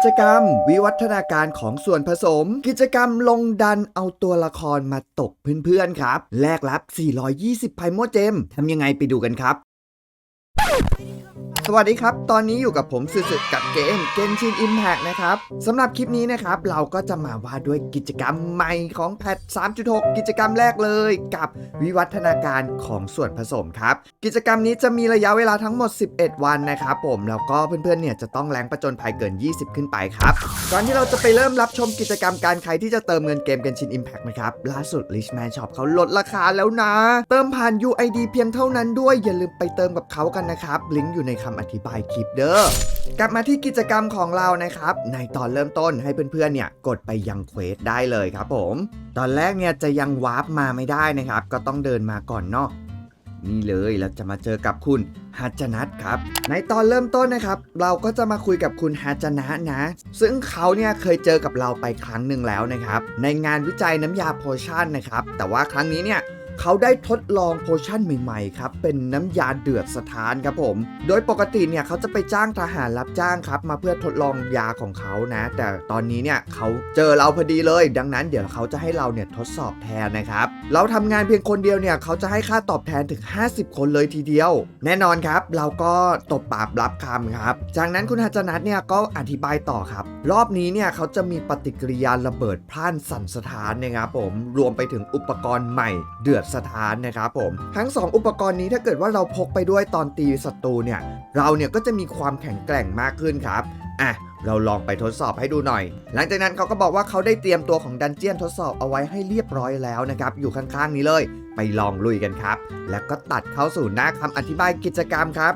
กิจกรรม วิวัฒนาการของส่วนผสม กิจกรรมลงดันเอาตัวละครมาตกเพื่อนๆครับ แลกรับ 420ไพโมเจมทำยังไงไปดูกันครับ สวัสดีครับ ตอนนี้อยู่กับผมสึๆกับเกม Genshin Impact นะครับสำหรับคลิปนี้นะครับ เราก็จะมาว่าด้วยกิจกรรมใหม่ของแพท 3.6 กิจกรรมแรกเลย กับวิวัฒนาการของส่วนผสมครับ กิจกรรมนี้จะมีระยะเวลาทั้งหมด 11 วันนะครับผมแล้วก็เพื่อนๆเนี่ยจะต้องแรงประจนภัยเกิน 20 ขึ้นไปครับ ก่อนที่เราจะไปเริ่มรับชมกิจกรรมการใครที่จะเติมเงินเกม Genshin Impact นะครับล่าสุด Richman Shop เขาลดราคาแล้วนะ เติมผ่าน UID เพียงเท่านั้นด้วยอย่าลืมไปเติมกับเขากันนะครับลิงก์อยู่ในคำอธิบายคลิปเด้อกลับมาที่กิจกรรมของเรานะครับ ในตอนเริ่มต้นให้เพื่อนๆเนี่ยกดไปยังเควสได้เลยครับผม ตอนแรกเนี่ยจะยังวาร์ปมาไม่ได้นะครับ ก็ต้องเดินมาก่อนเนาะนี่เลยเราจะมาเจอกับคุณฮัจนัทครับ ในตอนเริ่มต้นนะครับ เราก็จะมาคุยกับคุณฮัจนะนะ ซึ่งเขาเนี่ยเคยเจอกับเราไปครั้งหนึ่งแล้วนะครับ ในงานวิจัยน้ำยาโพชั่นนะครับ แต่ว่าครั้งนี้เนี่ย เขาได้ทดลองโพชั่นใหม่ๆครับเป็นน้ำยาเดือดสถานครับผม โดยปกติเนี่ยเขาจะไปจ้างทหารรับจ้างครับมาเพื่อทดลองยาของเขานะ แต่ตอนนี้เนี่ยเขาเจอเราพอดีเลย ดังนั้นเดี๋ยวเขาจะให้เราเนี่ยทดสอบแทนนะครับ เราทำงานเพียงคนเดียวเนี่ยเขาจะให้ค่าตอบแทนถึง 50 คนเลยทีเดียว แน่นอนครับ เราก็ตบปากรับคำครับ จากนั้นคุณฮัจนัทเนี่ยก็อธิบายต่อครับ รอบนี้เนี่ยเขาจะมีปฏิกิริยาระเบิดพล่านสั่นสถานนะครับผมรวมไปถึงอุปกรณ์ใหม่เดือดสถานนะครับผม ทั้ง 2 อุปกรณ์นี้ถ้าเกิดว่าเราพกไปด้วยตอนตีศัตรูเนี่ย เราเนี่ยก็จะมีความแข็งแกร่งมากขึ้นครับ อะเราลองไปทดสอบให้ดูหน่อย หลังจากนั้นเขาก็บอกว่าเขาได้เตรียมตัวของดันเจียนทดสอบเอาไว้ให้เรียบร้อยแล้วนะครับ อยู่ข้างๆนี้เลย ไปลองลุยกันครับ แล้วก็ตัดเข้าสู่หน้าคำอธิบายกิจกรรมครับ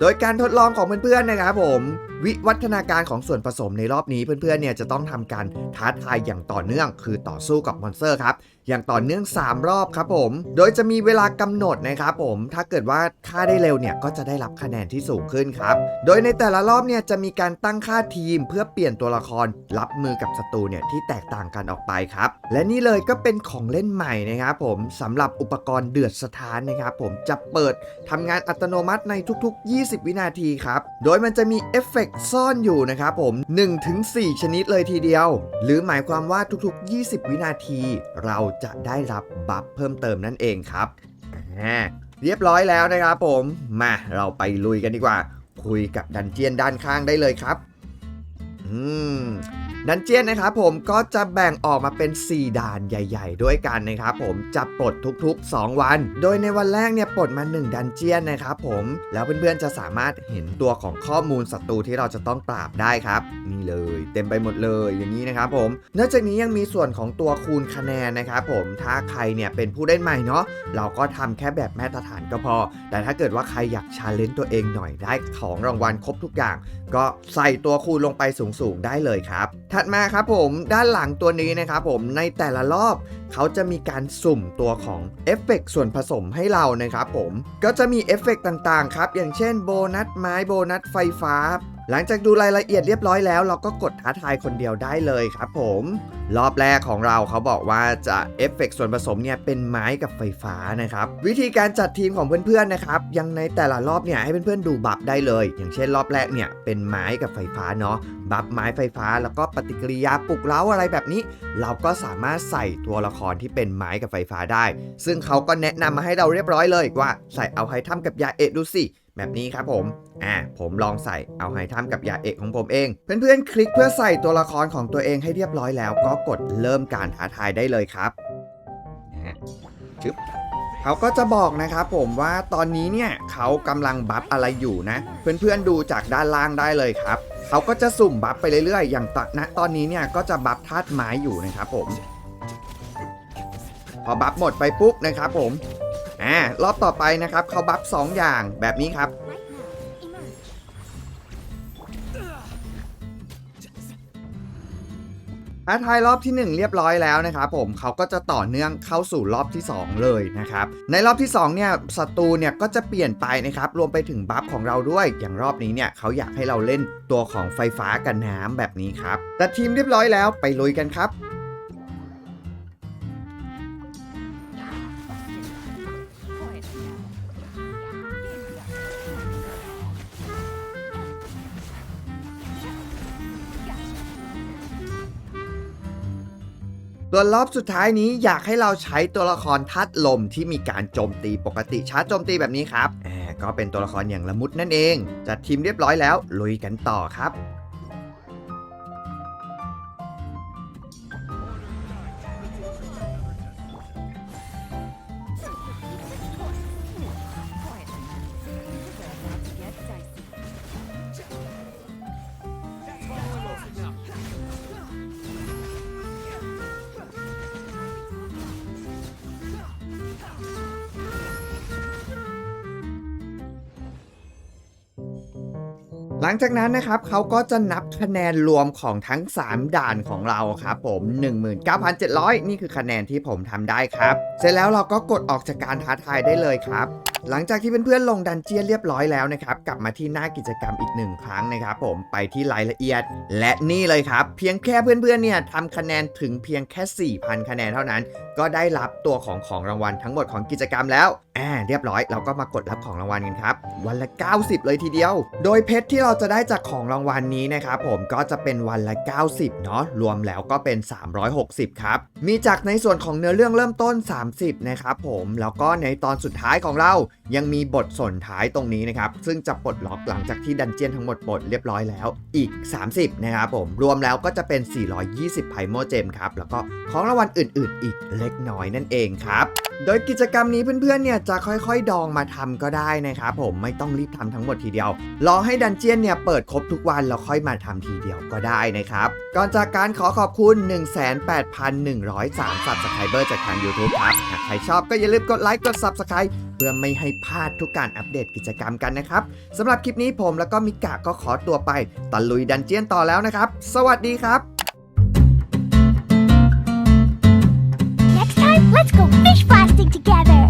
โดยการทดลองของเพื่อนๆนะครับผม วิวัฒนาการของส่วนผสมในรอบนี้เพื่อนๆเนี่ยจะต้องทำการท้าทายอย่างต่อเนื่อง คือต่อสู้กับมอนสเตอร์ครับ อย่างต่อเนื่อง 3 รอบครับผม โดยจะมีเวลากำหนดนะครับผม ถ้าเกิดว่าฆ่าได้เร็วเนี่ยก็จะได้รับคะแนนที่สูงขึ้นครับ โดยในแต่ละรอบเนี่ยจะมีการตั้งค่าทีม เพื่อเปลี่ยนตัวละครรับมือกับศัตรูเนี่ยที่แตกต่างกันออกไปครับ และนี่เลยก็เป็นของเล่นใหม่นะครับผมสำหรับอุปกรณ์เดือดสถานนะครับผมจะเปิดทำงานอัตโนมัติในทุก ๆ 20 วินาทีครับ โดยมันจะมีเอฟเฟกต์ซ่อนอยู่นะครับผม1-4 ชนิดเลยทีเดียว หรือหมายความว่าทุกๆ 20 วินาที เราจะได้รับบัฟเพิ่มเติมนั่นเองครับเรียบร้อยแล้วนะครับผม มาเราไปลุยกันดีกว่า คุยกับดันเจียนด้านข้างได้เลยครับ อืม ดันเจียนนะครับผมก็จะแบ่งออกมาเป็น 4 ด่านใหญ่ ๆ ด้วยกันนะครับผมจะปลดทุกๆ 2 วัน โดยในวันแรกเนี่ยปลดมา 1 ดันเจียนนะครับผมแล้วเพื่อนๆจะสามารถเห็นตัวของข้อมูลศัตรูที่เราจะต้องปราบได้ครับนี่เลยเต็มไปหมดเลยอย่างนี้นะครับผมนอกจากนี้ยังมีส่วนของตัวคูณคะแนนนะครับผมถ้าใครเนี่ยเป็นผู้เล่นใหม่เนาะเราก็ทำแค่แบบมาตรฐานก็พอ แต่ถ้าเกิดว่าใครอยากชาเลนจ์ตัวเองหน่อยได้ของรางวัลครบทุกอย่าง ก็ใส่ตัวคูณลงไปสูงๆได้เลยครับ ถัดมาครับผมด้านหลังตัวนี้นะครับผมในแต่ละรอบเขาจะมีการสุ่มตัวของเอฟเฟกต์ส่วนผสมให้เรานะครับผมก็จะมีเอฟเฟกต์ต่างๆครับอย่างเช่นโบนัสไม้โบนัสไฟฟ้า หลังจากดูรายละเอียดเรียบร้อยแล้ว เราก็กดท้าทายคนเดียวได้เลยครับผม รอบแรกของเราเขาบอกว่าจะเอฟเฟกต์ส่วนผสมเนี่ยเป็นไม้กับไฟฟ้านะครับ วิธีการจัดทีมของเพื่อนๆนะครับ ยังในแต่ละรอบเนี่ยให้เพื่อนๆดูบัฟได้เลย อย่างเช่นรอบแรกเนี่ยเป็นไม้กับไฟฟ้าเนาะบัฟไม้ไฟฟ้าแล้วก็ปฏิกิริยาปลุกเร้าอะไรแบบนี้ เราก็สามารถใส่ตัวละครที่เป็นไม้กับไฟฟ้าได้ ซึ่งเขาก็แนะนำมาให้เราเรียบร้อยเลยว่าใส่เอาไฮทัมกับยาเอดูสิ แบบนี้ครับผม อ่า ผมลองใส่เอาไฮทัมกับยาเอกของผมเอง เพื่อนๆ คลิกเพื่อใส่ตัวละครของตัวเองให้เรียบร้อยแล้ว ก็กดเริ่มการท้าทายได้เลยครับชึบเขาก็จะบอกนะครับผมว่าตอนนี้เนี่ยเขากำลังบัฟอะไรอยู่นะ เพื่อนๆดูจากด้านล่างได้เลยครับ เขาก็จะสุ่มบัฟไปเรื่อยๆ อย่างตอนตอนนี้เนี่ยก็จะบัฟธาตุไม้อยู่นะครับผม พอบัฟหมดไปปุ๊บนะครับผม อ่ารอบต่อไปนะครับเขาบัฟสองอย่างแบบนี้ครับท้าทายรอบที่ 1 เรียบร้อยแล้วนะครับผมเขาก็จะต่อเนื่องเข้าสู่รอบที่ 2 เลยนะครับในรอบที่2เนี่ยศัตรูเนี่ยก็จะเปลี่ยนไปนะครับรวมไปถึงบัฟของเราด้วย อย่างรอบนี้เนี่ยเขาอยากให้เราเล่นตัวของไฟฟ้ากับน้ำแบบนี้ครับแต่ทีมเรียบร้อยแล้วไปลุยกันครับ ส่วนรอบสุดท้ายนี้อยากให้เราใช้ตัวละครทัดลมที่มีการโจมตีปกติชาร์จโจมตีแบบนี้ครับแหมก็เป็นตัวละครอย่างละมุดนั่นเอง จัดทีมเรียบร้อยแล้วลุยกันต่อครับ หลังจากนั้นนะครับเขาก็จะนับคะแนนรวมของทั้ง 3 ด่านของเราครับผม 19,700 นี่คือคะแนนที่ผมทำได้ครับ เสร็จแล้วเราก็กดออกจากการท้าทายได้เลยครับ หลังจากที่เพื่อนๆลงดันเจียนเรียบร้อยแล้วนะครับกลับมาที่หน้ากิจกรรมอีกหนึ่งครั้งนะครับผมไปที่รายละเอียด และนี่เลยครับเพียงแค่เพื่อนๆเนี่ยทำคะแนนถึงเพียงแค่ 4,000 คะแนนเท่านั้น ก็ได้รับตัวของของรางวัลทั้งหมดของกิจกรรมแล้วอ่าเรียบร้อยเราก็มากดรับของรางวัลกันครับวันละ 90 เลยทีเดียว โดยเพชรที่เราจะได้จากของรางวัลนี้นะครับผมก็จะเป็นวันละ 90 เนาะรวมแล้วก็เป็น 360 ครับ มีจากในส่วนของเนื้อเรื่องเริ่มต้น 30 นะครับผมแล้วก็ในตอนสุดท้ายของเรายังมีบทสนท้ายตรงนี้นะครับ ซึ่งจะปลดล็อกหลังจากที่ดันเจียนทั้งหมดปลดเรียบร้อยแล้วอีก 30 นะครับผม รวมแล้วก็จะเป็น 420 ไพโมเจมครับ แล้วก็ของรางวัลอื่น ๆ อีกเล็กน้อยนั่นเองครับโดยกิจกรรมนี้เพื่อนๆเนี่ยจะค่อยๆ ดองมาทำก็ได้นะครับผมไม่ต้องรีบทำทั้งหมดทีเดียว รอให้ดันเจียนเนี่ยเปิดครบทุกวันแล้วค่อยมาทำทีเดียวก็ได้นะครับ ก่อนจากการขอขอบคุณ 18,103 Subscriber จากทาง YouTube ครับหากใครชอบก็อย่าลืมกดไลค์กด Subscribe เพื่อไม่ให้พลาดทุกการอัปเดตกิจกรรมกันนะครับสำหรับคลิปนี้ผมแล้วก็มิกะก็ขอตัวไปตะลุยดันเจียนต่อแล้วนะครับ สวัสดีครับ